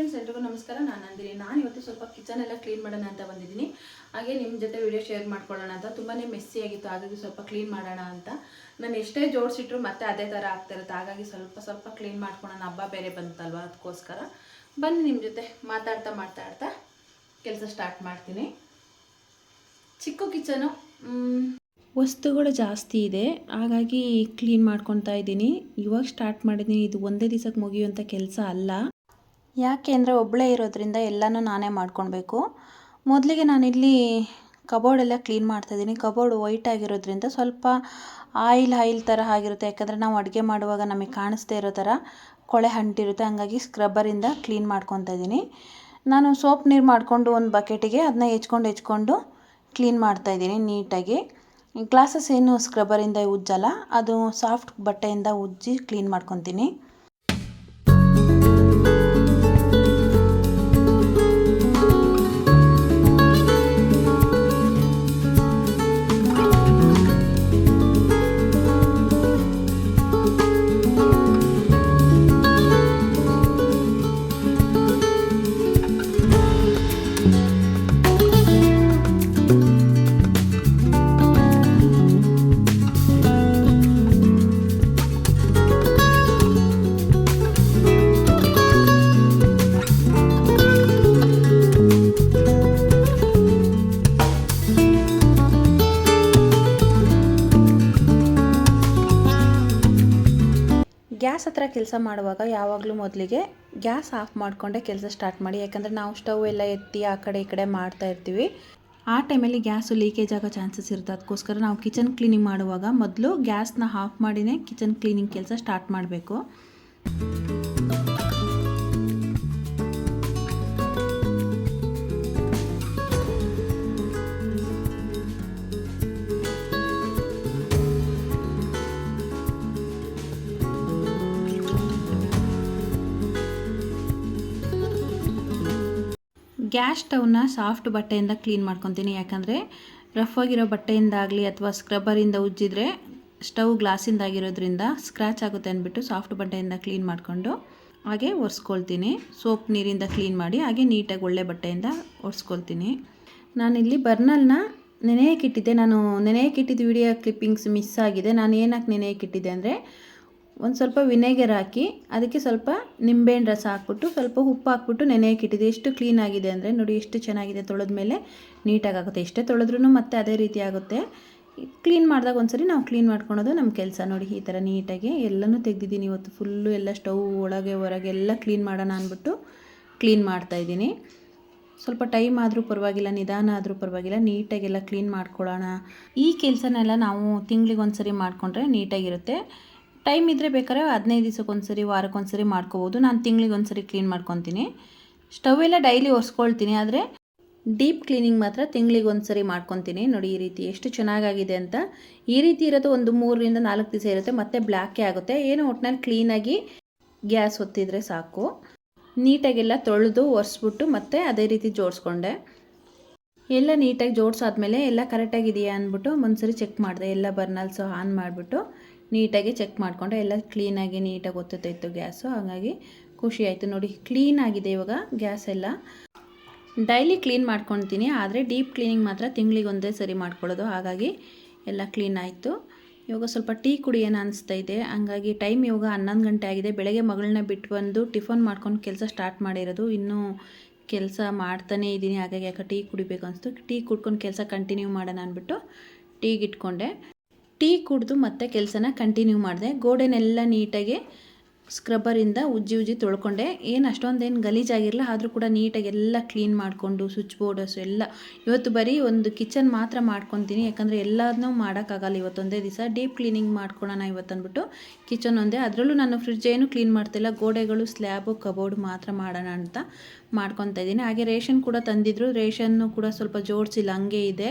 Friends ಎಲ್ರಿಗೂ ನಮಸ್ಕಾರ. ನಾನು ನಂದಿನಿ. ನಾನು ಇವತ್ತು ಸ್ವಲ್ಪ ಕಿಚನ್ ಎಲ್ಲ ಕ್ಲೀನ್ ಮಾಡೋಣ ಅಂತ ಬಂದಿದ್ದೀನಿ. ಹಾಗೆ ನಿಮ್ಮ ಜೊತೆ ವಿಡಿಯೋ ಶೇರ್ ಮಾಡ್ಕೊಳ್ಳೋಣ ಅಂತ. ತುಂಬಾ ಮೆಸ್ಸಿ ಆಗಿತ್ತು. ಹಾಗಾಗಿ ಸ್ವಲ್ಪ ಕ್ಲೀನ್ ಮಾಡೋಣ ಅಂತ. ನಾನು ಎಷ್ಟೇ ಜೋಡಿಸಿಟ್ರು ಮತ್ತೆ ಅದೇ ಥರ ಆಗ್ತಿರುತ್ತೆ ಹಾಗಾಗಿ ಸ್ವಲ್ಪ ಸ್ವಲ್ಪ ಕ್ಲೀನ್ ಮಾಡ್ಕೊಳ್ಳೋಣ. ಹಬ್ಬ ಬೇರೆ ಬಂತಲ್ವ? ಅದಕ್ಕೋಸ್ಕರ. ಬನ್ನಿ ನಿಮ್ಮ ಜೊತೆ ಮಾತಾಡ್ತಾ ಮಾತಾಡ್ತಾ ಕೆಲಸ ಸ್ಟಾರ್ಟ್ ಮಾಡ್ತೀನಿ. ಚಿಕ್ಕ ಕಿಚನು ವಸ್ತುಗಳು ಜಾಸ್ತಿ ಇದೆ. ಹಾಗಾಗಿ ಕ್ಲೀನ್ ಮಾಡ್ಕೊತಾ ಇದ್ದೀನಿ. ಇವಾಗ ಸ್ಟಾರ್ಟ್ ಮಾಡಿದ್ದೀನಿ. ಇದು ಒಂದೇ ದಿವಸಕ್ಕೆ ಮುಗಿಯುವಂಥ ಕೆಲಸ ಅಲ್ಲ. ಯಾಕೆ ಅಂದರೆ ಒಬ್ಬಳೇ ಇರೋದ್ರಿಂದ ಎಲ್ಲನೂ ನಾನೇ ಮಾಡ್ಕೊಳ್ಬೇಕು ಮೊದಲಿಗೆ ನಾನಿಲ್ಲಿ ಕಬೋರ್ಡ್ ಎಲ್ಲ ಕ್ಲೀನ್ ಮಾಡ್ತಾಯಿದ್ದೀನಿ ಕಬೋರ್ಡ್ ವೈಟ್ ಆಗಿರೋದ್ರಿಂದ ಸ್ವಲ್ಪ ಆಯಿಲ್ ಆಯಿಲ್ ಥರ ಆಗಿರುತ್ತೆ. ಯಾಕಂದರೆ ನಾವು ಅಡುಗೆ ಮಾಡುವಾಗ ನಮಗೆ ಕಾಣಿಸ್ದೇ ಇರೋ ಥರ ಕೊಳೆ ಅಂಟಿರುತ್ತೆ ಹಂಗಾಗಿ ಸ್ಕ್ರಬ್ಬರಿಂದ ಕ್ಲೀನ್ ಮಾಡ್ಕೊತಾ ಇದ್ದೀನಿ. ನಾನು ಸೋಪ್ ನೀರು ಮಾಡಿಕೊಂಡು ಒಂದು ಬಕೆಟಿಗೆ ಅದನ್ನ ಹೆಚ್ಕೊಂಡು ಹೆಚ್ಕೊಂಡು ಕ್ಲೀನ್ ಮಾಡ್ತಾಯಿದ್ದೀನಿ ನೀಟಾಗಿ. ಗ್ಲಾಸಸ್ ಏನು ಸ್ಕ್ರಬ್ಬರಿಂದ ಉಜ್ಜಲ್ಲ. ಅದು ಸಾಫ್ಟ್ ಬಟ್ಟೆಯಿಂದ ಉಜ್ಜಿ ಕ್ಲೀನ್ ಮಾಡ್ಕೊತೀನಿ. ಗ್ಯಾಸ್ ಹತ್ರ ಕೆಲಸ ಮಾಡುವಾಗ ಯಾವಾಗಲೂ ಮೊದಲಿಗೆ ಗ್ಯಾಸ್ ಆಫ್ ಮಾಡಿಕೊಂಡೆ ಕೆಲಸ ಸ್ಟಾರ್ಟ್ ಮಾಡಿ. ಯಾಕಂದರೆ ನಾವು ಸ್ಟವ್ ಎಲ್ಲ ಎತ್ತಿ ಆ ಕಡೆ ಈ ಕಡೆ ಮಾಡ್ತಾ ಇರ್ತೀವಿ. ಆ ಟೈಮಲ್ಲಿ ಗ್ಯಾಸು ಲೀಕೇಜ್ ಆಗೋ ಚಾನ್ಸಸ್ ಇರುತ್ತೆ. ಅದಕ್ಕೋಸ್ಕರ ನಾವು ಕಿಚನ್ ಕ್ಲೀನಿಂಗ್ ಮಾಡುವಾಗ ಮೊದಲು ಗ್ಯಾಸ್ನ ಆಫ್ ಮಾಡಿನೇ ಕಿಚನ್ ಕ್ಲೀನಿಂಗ್ ಕೆಲಸ ಸ್ಟಾರ್ಟ್ ಮಾಡಬೇಕು. ಗ್ಯಾಸ್ ಸ್ಟವ್ನ ಸಾಫ್ಟ್ ಬಟ್ಟೆಯಿಂದ ಕ್ಲೀನ್ ಮಾಡ್ಕೊತೀನಿ. ಯಾಕಂದರೆ ರಫ್ ಆಗಿರೋ ಬಟ್ಟೆಯಿಂದಾಗಲಿ ಅಥವಾ ಸ್ಕ್ರಬ್ಬರಿಂದ ಉಜ್ಜಿದ್ರೆ ಸ್ಟವ್ ಗ್ಲಾಸಿಂದಾಗಿರೋದ್ರಿಂದ ಸ್ಕ್ರ್ಯಾಚ್ ಆಗುತ್ತೆ ಅಂದ್ಬಿಟ್ಟು ಸಾಫ್ಟ್ ಬಟ್ಟೆಯಿಂದ ಕ್ಲೀನ್ ಮಾಡಿಕೊಂಡು ಹಾಗೆ ಒರೆಸ್ಕೊಳ್ತೀನಿ. ಸೋಪ್ ನೀರಿಂದ ಕ್ಲೀನ್ ಮಾಡಿ ಹಾಗೆ ನೀಟಾಗಿ ಒಳ್ಳೆ ಬಟ್ಟೆಯಿಂದ ಒರೆಸ್ಕೊಳ್ತೀನಿ. ನಾನಿಲ್ಲಿ ಬರ್ನಲ್ನ ನೆನೆಯಕ್ಕಿಟ್ಟಿದ್ದೆ ನಾನು ನೆನೆಯಕ್ಕಿಟ್ಟಿದ್ದು ವಿಡಿಯೋ ಕ್ಲಿಪ್ಪಿಂಗ್ಸ್ ಮಿಸ್ ಆಗಿದೆ. ನಾನು ಏನಕ್ಕೆ ನೆನೆಯಕ್ಕಿಟ್ಟಿದ್ದೆ ಅಂದರೆ ಒಂದು ಸ್ವಲ್ಪ ವಿನೆಗರ್ ಹಾಕಿ ಅದಕ್ಕೆ ಸ್ವಲ್ಪ ನಿಂಬೆಹಣ್ಣು ರಸ ಹಾಕ್ಬಿಟ್ಟು ಸ್ವಲ್ಪ ಉಪ್ಪು ಹಾಕ್ಬಿಟ್ಟು ನೆನೆಯಕ್ಕೆ ಇಟ್ಟಿದೆ ಎಷ್ಟು ಕ್ಲೀನ್ ಆಗಿದೆ ಅಂದರೆ ನೋಡಿ ಎಷ್ಟು ಚೆನ್ನಾಗಿದೆ ತೊಳೆದ ಮೇಲೆ ನೀಟಾಗಿ ಎಷ್ಟೇ ತೊಳೆದ್ರೂ ಮತ್ತೆ ಅದೇ ರೀತಿ ಆಗುತ್ತೆ. ಕ್ಲೀನ್ ಮಾಡಿದಾಗ ಒಂದ್ಸರಿ ನಾವು ಕ್ಲೀನ್ ಮಾಡ್ಕೊಳೋದು ನಮ್ಮ ಕೆಲಸ. ನೋಡಿ ಈ ಥರ ನೀಟಾಗಿ ಎಲ್ಲನೂ ತೆಗೆದಿದ್ದೀನಿ ಇವತ್ತು. ಫುಲ್ಲು ಎಲ್ಲ ಸ್ಟವ್ ಒಳಗೆ, ಹೊರಗೆ ಎಲ್ಲ ಕ್ಲೀನ್ ಮಾಡೋಣ ಅಂದ್ಬಿಟ್ಟು ಕ್ಲೀನ್ ಮಾಡ್ತಾಯಿದ್ದೀನಿ ಸ್ವಲ್ಪ ಟೈಮ್ ಆದರೂ ಪರವಾಗಿಲ್ಲ, ನಿಧಾನ ಆದರೂ ಪರವಾಗಿಲ್ಲ. ನೀಟಾಗೆಲ್ಲ ಕ್ಲೀನ್ ಮಾಡ್ಕೊಳ್ಳೋಣ. ಈ ಕೆಲಸನೆಲ್ಲ ನಾವು ತಿಂಗ್ಳಿಗೆ ಒಂದು ಸರಿ ಮಾಡಿಕೊಂಡ್ರೆ ನೀಟಾಗಿರುತ್ತೆ. ಟೈಮ್ ಇದ್ದರೆ ಬೇಕಾದ್ರೆ ಹದಿನೈದು ದಿವಸಕ್ಕೊಂದ್ಸರಿ ವಾರಕ್ಕೊಂದ್ಸರಿ ಮಾಡ್ಕೋಬೋದು. ನಾನು ತಿಂಗಳಿಗೆ ಒಂದ್ಸರಿ ಕ್ಲೀನ್ ಮಾಡ್ಕೊತೀನಿ. ಸ್ಟವ್ ಎಲ್ಲ ಡೈಲಿ ಒರೆಸ್ಕೊಳ್ತೀನಿ, ಆದರೆ ಡೀಪ್ ಕ್ಲೀನಿಂಗ್ ಮಾತ್ರ ತಿಂಗ್ಳಿಗೆ ಒಂದ್ಸರಿ ಮಾಡ್ಕೊತೀನಿ. ನೋಡಿ ಈ ರೀತಿ ಎಷ್ಟು ಚೆನ್ನಾಗಾಗಿದೆ ಅಂತ. ಈ ರೀತಿ ಇರೋದು ಒಂದು ಮೂರರಿಂದ ನಾಲ್ಕು ದಿವಸ ಇರುತ್ತೆ, ಮತ್ತೆ ಬ್ಲ್ಯಾಕೇ ಆಗುತ್ತೆ. ಏನು ಒಟ್ಟಿನಲ್ಲಿ ಕ್ಲೀನಾಗಿ ಗ್ಯಾಸ್ ಹೊತ್ತಿದ್ರೆ ಸಾಕು. ನೀಟಾಗೆಲ್ಲ ತೊಳೆದು ಒರೆಸ್ಬಿಟ್ಟು ಮತ್ತೆ ಅದೇ ರೀತಿ ಜೋಡಿಸ್ಕೊಂಡೆ. ಎಲ್ಲ ನೀಟಾಗಿ ಜೋಡಿಸಾದ್ಮೇಲೆ ಎಲ್ಲ ಕರೆಕ್ಟಾಗಿದೆಯಾ ಅಂದ್ಬಿಟ್ಟು ಒಂದ್ಸರಿ ಚೆಕ್ ಮಾಡಿದೆ. ಎಲ್ಲ ಬರ್ನಲ್ಸು ಆನ್ ಮಾಡಿಬಿಟ್ಟು ನೀಟಾಗಿ ಚೆಕ್ ಮಾಡಿಕೊಂಡೆ. ಎಲ್ಲ ಕ್ಲೀನಾಗಿ ನೀಟಾಗಿ ಒತ್ತುತ್ತಾಯಿತ್ತು ಗ್ಯಾಸು. ಹಾಗಾಗಿ ಖುಷಿ ಆಯಿತು. ನೋಡಿ ಕ್ಲೀನಾಗಿದೆ ಇವಾಗ ಗ್ಯಾಸ್ ಎಲ್ಲ. ಡೈಲಿ ಕ್ಲೀನ್ ಮಾಡ್ಕೊತೀನಿ. ಆದರೆ ಡೀಪ್ ಕ್ಲೀನಿಂಗ್ ಮಾತ್ರ ತಿಂಗಳಿಗೆ ಒಂದೇ ಸರಿ ಮಾಡ್ಕೊಳ್ಳೋದು. ಹಾಗಾಗಿ ಎಲ್ಲ ಕ್ಲೀನ್ ಆಯಿತು. ಇವಾಗ ಸ್ವಲ್ಪ ಟೀ ಕುಡಿಯೋಣ ಅನಿಸ್ತಾ ಇದೆ. ಹಂಗಾಗಿ ಟೈಮ್ ಇವಾಗ ಹನ್ನೊಂದು ಗಂಟೆ ಆಗಿದೆ. ಬೆಳಗ್ಗೆ ಮಗಳನ್ನ ಬಿಟ್ಟು ಬಂದು ಟಿಫನ್ ಮಾಡ್ಕೊಂಡು ಕೆಲಸ ಸ್ಟಾರ್ಟ್ ಮಾಡಿರೋದು. ಇನ್ನೂ ಕೆಲಸ ಮಾಡ್ತಾನೇ ಇದ್ದೀನಿ, ಹಾಗಾಗಿ ಯಾಕೆ ಟೀ ಕುಡಿಬೇಕು ಅನಿಸ್ತು. ಟೀ ಕುಡ್ಕೊಂಡು ಕೆಲಸ ಕಂಟಿನ್ಯೂ ಮಾಡೋಣ ಅಂದ್ಬಿಟ್ಟು ಟೀಗೆ ಇಟ್ಕೊಂಡೆ. ಟೀ ಕುಡಿದು ಮತ್ತೆ ಕೆಲಸನ ಕಂಟಿನ್ಯೂ ಮಾಡಿದೆ. ಗೋಡೆನೆಲ್ಲ ನೀಟಾಗಿ ಸ್ಕ್ರಬ್ಬರಿಂದ ಉಜ್ಜಿ ಉಜ್ಜಿ ತೊಳ್ಕೊಂಡೆ. ಏನು ಅಷ್ಟೊಂದೇನು ಗಲೀಜಾಗಿರಲ್ಲ ಆದರೂ ಕೂಡ ನೀಟಾಗಿ ಎಲ್ಲ ಕ್ಲೀನ್ ಮಾಡಿಕೊಂಡು ಸ್ವಿಚ್ ಬೋರ್ಡಸ್ ಎಲ್ಲ. ಇವತ್ತು ಬರೀ ಒಂದು ಕಿಚನ್ ಮಾತ್ರ ಮಾಡ್ಕೊತೀನಿ, ಯಾಕಂದರೆ ಎಲ್ಲದನ್ನೂ ಮಾಡೋಕ್ಕಾಗಲ್ಲ ಇವತ್ತೊಂದೇ ದಿವಸ. ಡೀಪ್ ಕ್ಲೀನಿಂಗ್ ಮಾಡ್ಕೊಳೋಣ ಇವತ್ತು ಅಂದ್ಬಿಟ್ಟು ಕಿಚನ್ ಒಂದೇ. ಅದರಲ್ಲೂ ನಾನು ಫ್ರಿಜ್ ಏನು ಕ್ಲೀನ್ ಮಾಡ್ತಿಲ್ಲ, ಗೋಡೆಗಳು ಸ್ಲ್ಯಾಬು ಕಬೋರ್ಡ್ ಮಾತ್ರ ಮಾಡೋಣ ಅಂತ ಮಾಡ್ಕೊತಾ ಇದ್ದೀನಿ. ಹಾಗೆ ರೇಷನ್ ಕೂಡ ತಂದಿದ್ರು. ರೇಷನ್ನು ಕೂಡ ಸ್ವಲ್ಪ ಜೋಡಿಸಿಲ್ಲ, ಹಂಗೆ ಇದೆ.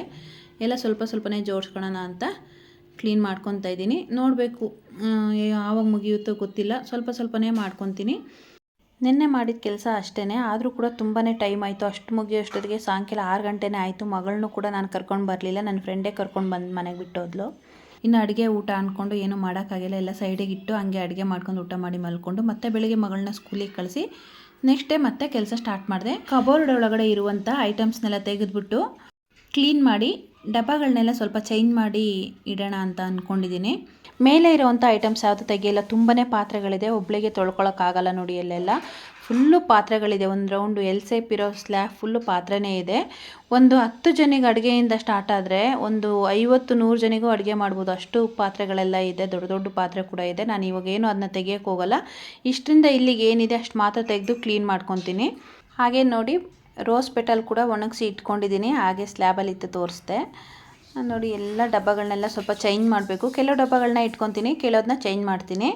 ಎಲ್ಲ ಸ್ವಲ್ಪ ಸ್ವಲ್ಪನೇ ಜೋಡಿಸ್ಕೊಳ್ಳೋಣ ಅಂತ ಕ್ಲೀನ್ ಮಾಡ್ಕೊತಾ ಇದ್ದೀನಿ. ನೋಡಬೇಕು ಯಾವಾಗ ಮುಗಿಯುತ್ತೋ ಗೊತ್ತಿಲ್ಲ. ಸ್ವಲ್ಪ ಸ್ವಲ್ಪನೇ ಮಾಡ್ಕೊತೀನಿ. ನಿನ್ನೆ ಮಾಡಿದ ಕೆಲಸ ಅಷ್ಟೇ ಆದರೂ ಕೂಡ ತುಂಬಾ ಟೈಮ್ ಆಯಿತು. ಅಷ್ಟು ಮುಗಿಯೋಷ್ಟೊತ್ತಿಗೆ ಸಾಯಂಕಾಲ ಆರು ಗಂಟೆನೇ ಆಯಿತು. ಮಗಳನ್ನೂ ಕೂಡ ನಾನು ಕರ್ಕೊಂಡು ಬರಲಿಲ್ಲ. ನನ್ನ ಫ್ರೆಂಡೇ ಕರ್ಕೊಂಡು ಬಂದು ಮನೆಗೆ ಬಿಟ್ಟೋದ್ಲು. ಇನ್ನು ಅಡುಗೆ ಊಟ ಅಂದ್ಕೊಂಡು ಏನು ಮಾಡೋಕ್ಕಾಗಿಲ್ಲ. ಎಲ್ಲ ಸೈಡಿಗೆ ಇಟ್ಟು ಹಂಗೆ ಅಡುಗೆ ಮಾಡ್ಕೊಂಡು ಊಟ ಮಾಡಿ ಮಲ್ಕೊಂಡು ಮತ್ತೆ ಬೆಳಿಗ್ಗೆ ಮಗಳನ್ನ ಸ್ಕೂಲಿಗೆ ಕಳಿಸಿ ನೆಕ್ಸ್ಟ್ ಡೇ ಮತ್ತೆ ಕೆಲಸ ಸ್ಟಾರ್ಟ್ ಮಾಡಿದೆ. ಕಬೋರ್ಡ್ ಒಳಗಡೆ ಇರುವಂಥ ಐಟಮ್ಸ್ನೆಲ್ಲ ತೆಗೆದುಬಿಟ್ಟು ಕ್ಲೀನ್ ಮಾಡಿ ಡಬ್ಬಗಳನ್ನೆಲ್ಲ ಸ್ವಲ್ಪ ಚೇಂಜ್ ಮಾಡಿ ಇಡೋಣ ಅಂತ ಅಂದ್ಕೊಂಡಿದ್ದೀನಿ ಮೇಲೆ ಇರುವಂಥ ಐಟಮ್ಸ್ ಯಾವುದು ತೆಗೆಯಲ್ಲ ತುಂಬಾ ಪಾತ್ರೆಗಳಿದೆ, ಒಬ್ಳಿಗೆ ತೊಳ್ಕೊಳಕ್ಕಾಗಲ್ಲ ನೋಡಿ ಅಲ್ಲೆಲ್ಲ. ಫುಲ್ಲು ಪಾತ್ರೆಗಳಿದೆ, ಒಂದು ರೌಂಡು ಎಲ್ ಸೇಪ್ ಇರೋ ಸ್ಲ್ಯಾಬ್ ಫುಲ್ಲು ಪಾತ್ರೆನೇ ಇದೆ. ಒಂದು ಹತ್ತು ಜನಿಗೆ ಅಡುಗೆಯಿಂದ ಸ್ಟಾರ್ಟ್ ಆದರೆ, ಒಂದು ಐವತ್ತು, ನೂರು ಜನಿಗೂ ಅಡುಗೆ ಮಾಡ್ಬೋದು. ಅಷ್ಟು ಪಾತ್ರೆಗಳೆಲ್ಲ ಇದೆ, ದೊಡ್ಡ ದೊಡ್ಡ ಪಾತ್ರೆ ಕೂಡ ಇದೆ. ನಾನು ಇವಾಗ ಏನು ಅದನ್ನ ತೆಗಿಯೋಕ್ಕೆ ಹೋಗಲ್ಲ. ಇಷ್ಟರಿಂದ ಇಲ್ಲಿಗೆ ಏನಿದೆ ಅಷ್ಟು ಮಾತ್ರ ತೆಗೆದು ಕ್ಲೀನ್ ಮಾಡ್ಕೊತೀನಿ. ಹಾಗೆ ನೋಡಿ ರೋಸ್ ಪೆಟಲ್ ಕೂಡ ಒಣಗಿಸಿ ಇಟ್ಕೊಂಡಿದ್ದೀನಿ, ಹಾಗೆ ಸ್ಲ್ಯಾಬಲ್ಲಿ ಇತ್ತು ತೋರಿಸ್ದೆ. ನೋಡಿ, ಎಲ್ಲ ಡಬ್ಬಗಳನ್ನೆಲ್ಲ ಸ್ವಲ್ಪ ಚೇಂಜ್ ಮಾಡಬೇಕು. ಕೆಲವು ಡಬ್ಬಗಳನ್ನ ಇಟ್ಕೊತೀನಿ, ಕೆಲವ್ದನ್ನ ಚೇಂಜ್ ಮಾಡ್ತೀನಿ.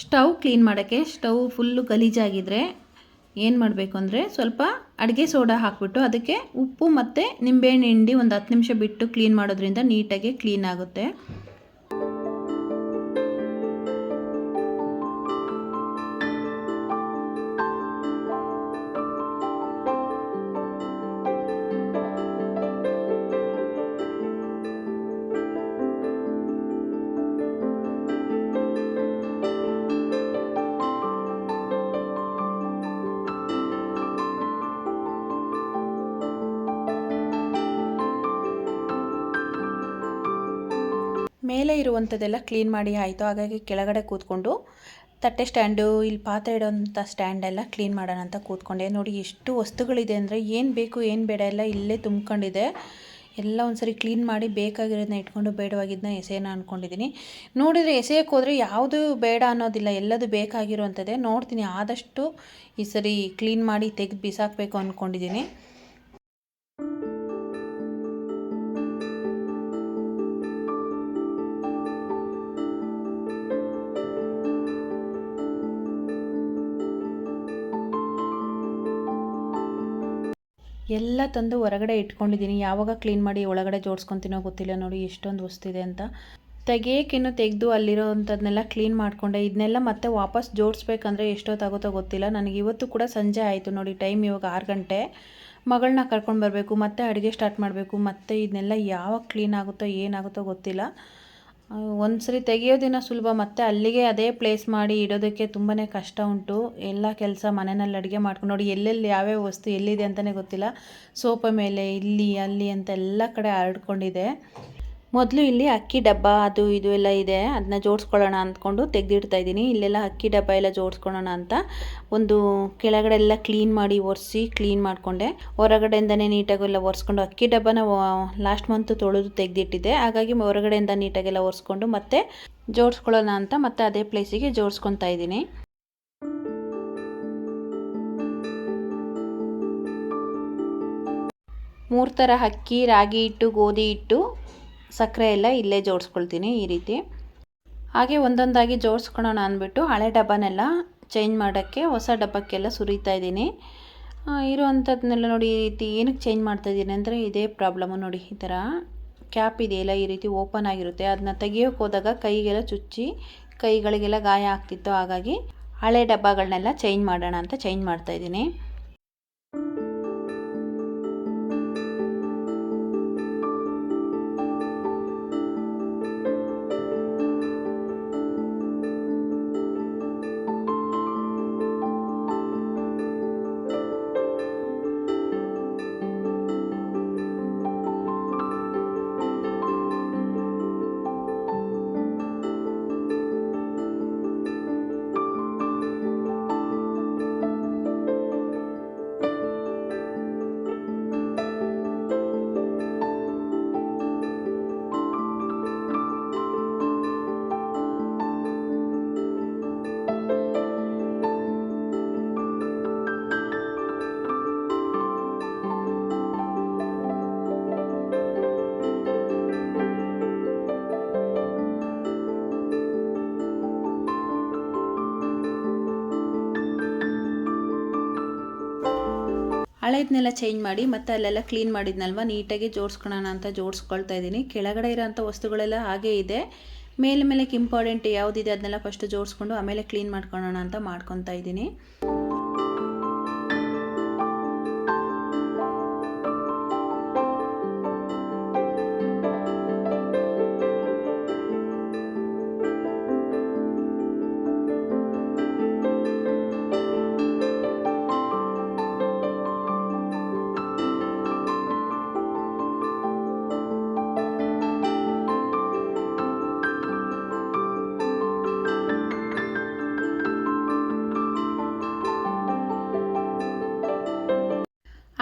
ಸ್ಟವ್ ಕ್ಲೀನ್ ಮಾಡೋಕ್ಕೆ ಸ್ಟವ್ ಫುಲ್ಲು ಗಲೀಜಾಗಿದ್ದರೆ ಏನು ಮಾಡಬೇಕು ಅಂದರೆ ಸ್ವಲ್ಪ ಅಡುಗೆ ಸೋಡಾ ಹಾಕ್ಬಿಟ್ಟು ಅದಕ್ಕೆ ಉಪ್ಪು ಮತ್ತು ನಿಂಬೆಹಣ್ಣು ಹಿಂಡಿ ಒಂದು ಹತ್ತು ನಿಮಿಷ ಬಿಟ್ಟು ಕ್ಲೀನ್ ಮಾಡೋದ್ರಿಂದ ನೀಟಾಗಿ ಕ್ಲೀನ್ ಆಗುತ್ತೆ. ಮೇಲೆ ಇರುವಂಥದ್ದೆಲ್ಲ ಕ್ಲೀನ್ ಮಾಡಿ ಆಯಿತು. ಹಾಗಾಗಿ ಕೆಳಗಡೆ ಕೂತ್ಕೊಂಡು ತಟ್ಟೆ ಸ್ಟ್ಯಾಂಡು ಇಲ್ಲಿ ಪಾತ್ರೆ ಇಡೋಂಥ ಸ್ಟ್ಯಾಂಡೆಲ್ಲ ಕ್ಲೀನ್ ಮಾಡೋಣ ಅಂತ ಕೂತ್ಕೊಂಡೆ. ನೋಡಿ ಎಷ್ಟು ವಸ್ತುಗಳಿದೆ ಅಂದರೆ ಏನು ಬೇಕು, ಏನು ಬೇಡ ಎಲ್ಲ ಇಲ್ಲೇ ತುಂಬ್ಕೊಂಡಿದೆ. ಎಲ್ಲ ಒಂದ್ಸರಿ ಕ್ಲೀನ್ ಮಾಡಿ ಬೇಕಾಗಿರೋದನ್ನ ಇಟ್ಕೊಂಡು ಬೇಡವಾಗಿದ್ದನ್ನ ಎಸೆಯೋಣ ಅಂದ್ಕೊಂಡಿದ್ದೀನಿ ನೋಡಿದರೆ ಎಸೆಯಕ್ಕೆ ಹೋದರೆ ಯಾವುದು ಬೇಡ ಅನ್ನೋದಿಲ್ಲ, ಎಲ್ಲದು ಬೇಕಾಗಿರುವಂಥದ್ದೇ. ನೋಡ್ತೀನಿ, ಆದಷ್ಟು ಈ ಸರಿ ಕ್ಲೀನ್ ಮಾಡಿ ತೆಗೆದು ಬಿಸಾಕಬೇಕು ಅಂದ್ಕೊಂಡಿದ್ದೀನಿ ಎಲ್ಲ ತಂದು ಹೊರಗಡೆ ಇಟ್ಕೊಂಡಿದ್ದೀನಿ. ಯಾವಾಗ ಕ್ಲೀನ್ ಮಾಡಿ ಒಳಗಡೆ ಜೋಡಿಸ್ಕೊತೀನೋ ಗೊತ್ತಿಲ್ಲ ನೋಡಿ, ಎಷ್ಟೊಂದು ವಸ್ತಿದೆ ಅಂತ. ತೆಗಿಯೋಕ್ಕಿನ್ನು ತೆಗೆದು ಅಲ್ಲಿರೋ ಅಂಥದ್ದನ್ನೆಲ್ಲ ಕ್ಲೀನ್ ಮಾಡಿಕೊಂಡೆ. ಇದನ್ನೆಲ್ಲ ಮತ್ತೆ ವಾಪಸ್ ಜೋಡಿಸ್ಬೇಕಂದ್ರೆ ಎಷ್ಟೊತ್ತಾಗುತ್ತೋ ಗೊತ್ತಿಲ್ಲ. ನನಗೆ ಇವತ್ತು ಕೂಡ ಸಂಜೆ ಆಯಿತು ನೋಡಿ, ಟೈಮ್ ಇವಾಗ ಆರು ಗಂಟೆ. ಮಗಳನ್ನ ಕರ್ಕೊಂಡು ಬರಬೇಕು, ಮತ್ತೆ ಅಡುಗೆ ಸ್ಟಾರ್ಟ್ ಮಾಡಬೇಕು, ಮತ್ತೆ ಇದನ್ನೆಲ್ಲ ಯಾವಾಗ ಕ್ಲೀನ್ ಆಗುತ್ತೋ ಏನಾಗುತ್ತೋ ಗೊತ್ತಿಲ್ಲ. ಒಂದು ಸರಿ ತೆಗೆಯೋದಿನ ಸುಲಭ, ಮತ್ತು ಅಲ್ಲಿಗೆ ಅದೇ ಪ್ಲೇಸ್ ಮಾಡಿ ಇಡೋದಕ್ಕೆ ತುಂಬಾ ಕಷ್ಟ ಉಂಟು. ಎಲ್ಲ ಕೆಲಸ ಮನೆಯಲ್ಲಿ ಅಡುಗೆ ಮಾಡ್ಕೊಂಡು ನೋಡಿ ಎಲ್ಲೆಲ್ಲಿ ಯಾವ್ಯಾವ ವಸ್ತು ಎಲ್ಲಿದೆ ಅಂತಲೇ ಗೊತ್ತಿಲ್ಲ. ಸೋಫಾ ಮೇಲೆ, ಇಲ್ಲಿ, ಅಲ್ಲಿ ಅಂತ ಎಲ್ಲ ಕಡೆ ಹರಡ್ಕೊಂಡಿದೆ. ಮೊದಲು ಇಲ್ಲಿ ಅಕ್ಕಿ ಡಬ್ಬ, ಅದು ಇದು ಎಲ್ಲ ಇದೆ. ಅದನ್ನ ಜೋಡಿಸ್ಕೊಳ್ಳೋಣ ಅಂದ್ಕೊಂಡು ತೆಗೆದಿಡ್ತಾ ಇದ್ದೀನಿ. ಇಲ್ಲೆಲ್ಲ ಅಕ್ಕಿ ಡಬ್ಬ ಎಲ್ಲ ಜೋಡಿಸ್ಕೊಳ್ಳೋಣ ಅಂತ ಒಂದು ಕೆಳಗಡೆ ಎಲ್ಲ ಕ್ಲೀನ್ ಮಾಡಿ ಒರೆಸಿ ಕ್ಲೀನ್ ಮಾಡಿಕೊಂಡೆ. ಹೊರಗಡೆಯಿಂದನೇ ನೀಟಾಗೆಲ್ಲ ಒರೆಸ್ಕೊಂಡು ಅಕ್ಕಿ ಡಬ್ಬನ ಲಾಸ್ಟ್ ಮಂತ್ ತೊಳೆದು ತೆಗೆದಿಟ್ಟಿದ್ದೆ. ಹಾಗಾಗಿ ಹೊರಗಡೆಯಿಂದ ನೀಟಾಗೆಲ್ಲ ಒರೆಸ್ಕೊಂಡು ಮತ್ತೆ ಜೋಡಿಸ್ಕೊಳ್ಳೋಣ ಅಂತ ಮತ್ತೆ ಅದೇ ಪ್ಲೇಸಿಗೆ ಜೋಡಿಸ್ಕೊತಾ ಇದ್ದೀನಿ. ಮೂರು ಥರ ಅಕ್ಕಿ, ರಾಗಿ ಹಿಟ್ಟು ಗೋಧಿ ಹಿಟ್ಟು ಸಕ್ಕರೆ ಎಲ್ಲ ಇಲ್ಲೇ ಜೋಡಿಸ್ಕೊಳ್ತೀನಿ ಈ ರೀತಿ. ಹಾಗೆ ಒಂದೊಂದಾಗಿ ಜೋಡಿಸ್ಕೊಳೋಣ ಅಂದ್ಬಿಟ್ಟು ಹಳೆ ಡಬ್ಬನೆಲ್ಲ ಚೇಂಜ್ ಮಾಡೋಕ್ಕೆ ಹೊಸ ಡಬ್ಬಕ್ಕೆಲ್ಲ ಸುರಿತಾ ಇದ್ದೀನಿ. ಇರುವಂಥದ್ದನ್ನೆಲ್ಲ ನೋಡಿ ಈ ರೀತಿ ಏನಕ್ಕೆ ಚೇಂಜ್ ಮಾಡ್ತಾಯಿದ್ದೀನಿ ಅಂದರೆ ಇದೇ ಪ್ರಾಬ್ಲಮ್ಮು ನೋಡಿ ಈ ಥರ. ಕ್ಯಾಪ್ ಇದೆಯಲ್ಲ ಈ ರೀತಿ ಓಪನ್ ಆಗಿರುತ್ತೆ. ಅದನ್ನ ತೆಗಿಯೋಕೆ ಹೋದಾಗ ಕೈಗೆಲ್ಲ ಚುಚ್ಚಿ ಕೈಗಳಿಗೆಲ್ಲ ಗಾಯ ಆಗ್ತಿತ್ತು ಹಾಗಾಗಿ ಹಳೆ ಡಬ್ಬಗಳನ್ನೆಲ್ಲ ಚೇಂಜ್ ಮಾಡೋಣ ಅಂತ ಚೇಂಜ್ ಮಾಡ್ತಾಯಿದ್ದೀನಿ ಹಳೇದನ್ನೆಲ್ಲ ಚೇಂಜ್ ಮಾಡಿ ಮತ್ತೆ ಅಲ್ಲೆಲ್ಲ ಕ್ಲೀನ್ ಮಾಡಿದ್ನಲ್ವ? ನೀಟಾಗಿ ಜೋಡಿಸ್ಕೊಳ್ಳೋಣ ಅಂತ ಜೋಡಿಸ್ಕೊಳ್ತಾ ಇದ್ದೀನಿ. ಕೆಳಗಡೆ ಇರೋಂಥ ವಸ್ತುಗಳೆಲ್ಲ ಹಾಗೇ ಇದೆ. ಮೇಲೆ ಮೇಲೆ ಇಂಪಾರ್ಟೆಂಟ್ ಯಾವುದಿದೆ ಅದನ್ನೆಲ್ಲ ಫಸ್ಟ್ ಜೋಡಿಸ್ಕೊಂಡು ಆಮೇಲೆ ಕ್ಲೀನ್ ಮಾಡ್ಕೊಳ್ಳೋಣ ಅಂತ ಮಾಡ್ಕೊತಾ ಇದ್ದೀನಿ.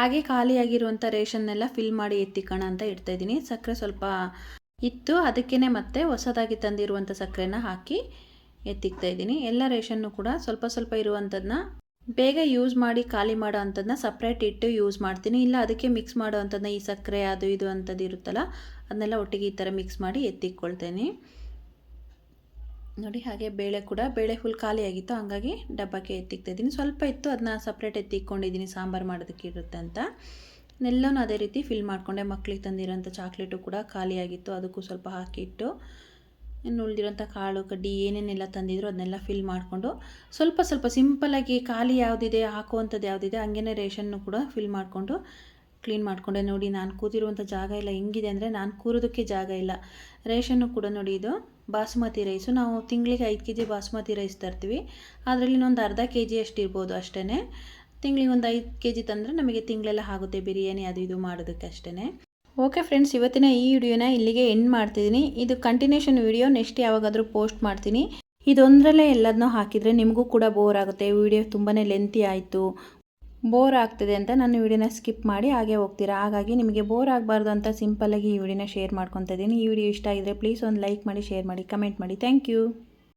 ಹಾಗೆ ಖಾಲಿಯಾಗಿರುವಂಥ ರೇಷನ್ನೆಲ್ಲ ಫಿಲ್ ಮಾಡಿ ಎತ್ತಿಕೋಣ ಅಂತ ಇಡ್ತಾ ಇದ್ದೀನಿ. ಸಕ್ಕರೆ ಸ್ವಲ್ಪ ಇತ್ತು. ಅದಕ್ಕೇ ಮತ್ತೆ ಹೊಸದಾಗಿ ತಂದಿರುವಂಥ ಸಕ್ಕರೆನ ಹಾಕಿ ಎತ್ತಿಕ್ತಾ ಇದ್ದೀನಿ. ಎಲ್ಲ ರೇಷನ್ನು ಕೂಡ ಸ್ವಲ್ಪ ಸ್ವಲ್ಪ ಇರುವಂಥದ್ದನ್ನ ಬೇಗ ಯೂಸ್ ಮಾಡಿ ಖಾಲಿ ಮಾಡೋ ಅಂಥದ್ದನ್ನ ಸಪ್ರೇಟ್ ಇಟ್ಟು ಯೂಸ್ ಮಾಡ್ತೀನಿ. ಇಲ್ಲ ಅದಕ್ಕೆ ಮಿಕ್ಸ್ ಮಾಡೋ ಅಂಥದ್ದನ್ನ ಈ ಸಕ್ಕರೆ ಅದು ಇದು ಅಂಥದ್ದು ಇರುತ್ತಲ್ಲ, ಅದನ್ನೆಲ್ಲ ಒಟ್ಟಿಗೆ ಈ ಥರ ಮಿಕ್ಸ್ ಮಾಡಿ ಎತ್ತಿಕ್ಕೊಳ್ತೇನೆ ನೋಡಿ, ಹಾಗೆ ಬೇಳೆ ಕೂಡ, ಬೇಳೆ ಫುಲ್ ಖಾಲಿಯಾಗಿತ್ತು ಹಾಗಾಗಿ ಡಬ್ಬಕ್ಕೆ ಎತ್ತಿಕ್ತಾ ಇದ್ದೀನಿ. ಸ್ವಲ್ಪ ಇತ್ತು ಅದನ್ನ ಸಪ್ರೇಟ್ ಎತ್ತಿಕ್ಕೊಂಡಿದ್ದೀನಿ ಸಾಂಬಾರು ಮಾಡೋದಕ್ಕೆ ಇರುತ್ತೆ ಅಂತ. ಎಲ್ಲನೂ ಅದೇ ರೀತಿ ಫಿಲ್ ಮಾಡಿಕೊಂಡೆ. ಮಕ್ಳಿಗೆ ತಂದಿರೋಂಥ ಚಾಕ್ಲೇಟು ಕೂಡ ಖಾಲಿಯಾಗಿತ್ತು ಅದಕ್ಕೂ ಸ್ವಲ್ಪ ಹಾಕಿಟ್ಟು, ಇನ್ನು ಉಳಿದಿರೋಂಥ ಕಾಳು, ಕಡ್ಡಿ ಏನೇನೆಲ್ಲ ತಂದಿದ್ರು ಅದನ್ನೆಲ್ಲ ಫಿಲ್ ಮಾಡಿಕೊಂಡು, ಸ್ವಲ್ಪ ಸ್ವಲ್ಪ ಸಿಂಪಲಾಗಿ ಖಾಲಿ ಯಾವುದಿದೆ, ಹಾಕುವಂಥದ್ದು ಯಾವುದಿದೆ ಹಂಗೇ ರೇಷನ್ನು ಕೂಡ ಫಿಲ್ ಮಾಡಿಕೊಂಡು ಕ್ಲೀನ್ ಮಾಡಿಕೊಂಡೆ. ನೋಡಿ, ನಾನು ಕೂತಿರುವಂಥ ಜಾಗ ಇಲ್ಲ ಹೆಂಗಿದೆ ಅಂದರೆ, ನಾನು ಕೂರೋದಕ್ಕೆ ಜಾಗ ಇಲ್ಲ. ರೇಷನ್ನು ಕೂಡ ನೋಡಿ ಇದು ಬಾಸುಮತಿ ರೈಸು. ನಾವು ತಿಂಗಳಿಗೆ ಐದು ಕೆ ಜಿ ಬಾಸುಮತಿ ರೈಸ್ ತರ್ತೀವಿ. ಅದರಲ್ಲಿ ಒಂದು ಅರ್ಧ ಕೆ ಜಿ ಅಷ್ಟು ಇರ್ಬೋದು ಅಷ್ಟೇ ತಿಂಗಳಿಗೆ ಒಂದು ಐದು ಕೆ ಜಿ ತಂದರೆ ನಮಗೆ ತಿಂಗಳೆಲ್ಲ ಆಗುತ್ತೆ ಬಿರಿಯಾನಿ ಅದು ಇದು ಮಾಡೋದಕ್ಕೆ ಅಷ್ಟೇ ಓಕೆ ಫ್ರೆಂಡ್ಸ್, ಇವತ್ತಿನ ಈ ವಿಡಿಯೋನ ಇಲ್ಲಿಗೆ ಎಂಡ್ ಮಾಡ್ತಿದ್ದೀನಿ. ಇದು ಕಂಟಿನ್ಯೂಷನ್ ವಿಡಿಯೋ, ನೆಕ್ಸ್ಟ್ ಯಾವಾಗಾದರೂ ಪೋಸ್ಟ್ ಮಾಡ್ತೀನಿ. ಇದೊಂದರಲ್ಲೇ ಎಲ್ಲದನ್ನೂ ಹಾಕಿದರೆ ನಿಮಗೂ ಕೂಡ ಬೋರ್ ಆಗುತ್ತೆ. ವಿಡಿಯೋ ತುಂಬಾ ಲೆಂತಿ ಆಯಿತು. ಬೋರ್ ಆಗ್ತಿದೆ ಅಂತ ನಾನು ವಿಡಿಯೋನ ಸ್ಕಿಪ್ ಮಾಡಿ ಹಾಗೆ ಹೋಗ್ತೀರಾ? ಹಾಗಾಗಿ ನಿಮಗೆ ಬೋರ್ ಆಗಬಾರ್ದು ಅಂತ ಸಿಂಪಲ್ಲಾಗಿ ಈ ವಿಡಿಯೋನ ಶೇರ್ ಮಾಡ್ಕೊತಾ ಇದ್ದೀನಿ. ಈ ವಿಡಿಯೋ ಇಷ್ಟ ಆಗಿದ್ರೆ ಪ್ಲೀಸ್ ಒಂದು ಲೈಕ್ ಮಾಡಿ, ಶೇರ್ ಮಾಡಿ, ಕಮೆಂಟ್ ಮಾಡಿ. Thank you.